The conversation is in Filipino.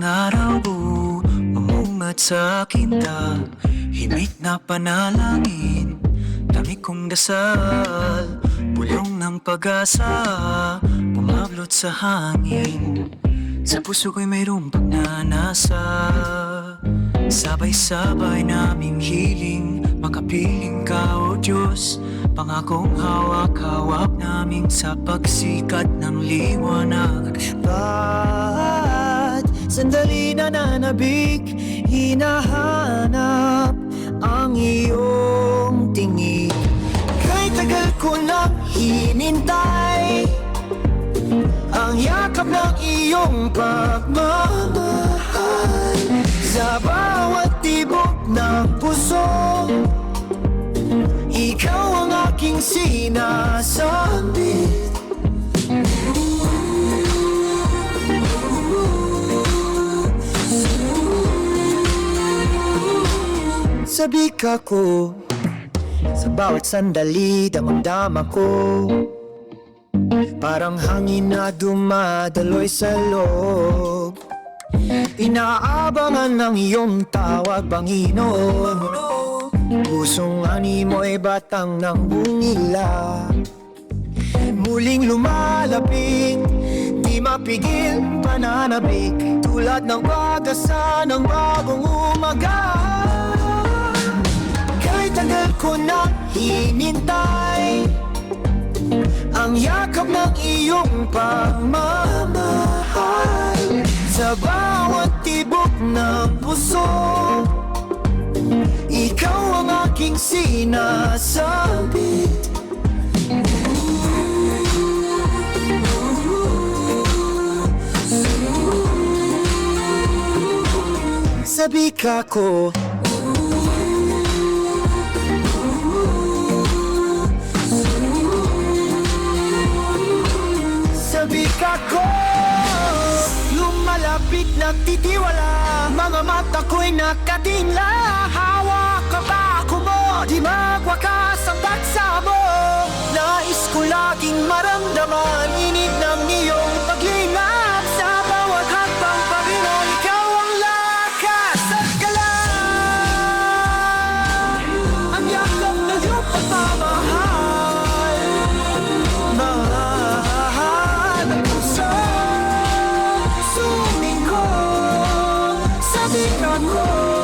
araw Umungat sa kinta Himik na panalangin Dami kong dasal. Bulong ng pag-asa Bumablot sa hangin. Sa puso ko'y mayroong pagnanasa Sabay-sabay naming hiling Makapiling ka o Diyos. Pangakong hawak-hawak namin Sa pagsikat ng liwanag. Ba't sandali nananabik Hinahanap ang iyong tingin. Kay tagal ko nang hinintay Ang yakap ng iyong pagmamahal. Sa bawat tibok ng puso Ikaw ang aking sinasambit Sabi ka ko Sa bawat sandali damang-dama ko Parang hangin na dumadaloy sa loob. Inaabangan ng iyong tawag Panginoon. Pusong animo'y batang ng bungila. Muling lumalapit Di mapigil pananabik. Tulad ng pag-asa ng bagong umaga ko na hinintay Ang yakap ng iyong pagmamahal Sa bawat tibok ng puso Ikaw ang aking sinasabit Sabi ka ko ngunit nagtitiwala Mga mata ko'y nakatingla Hawa ka ba ako mo? Di man struggle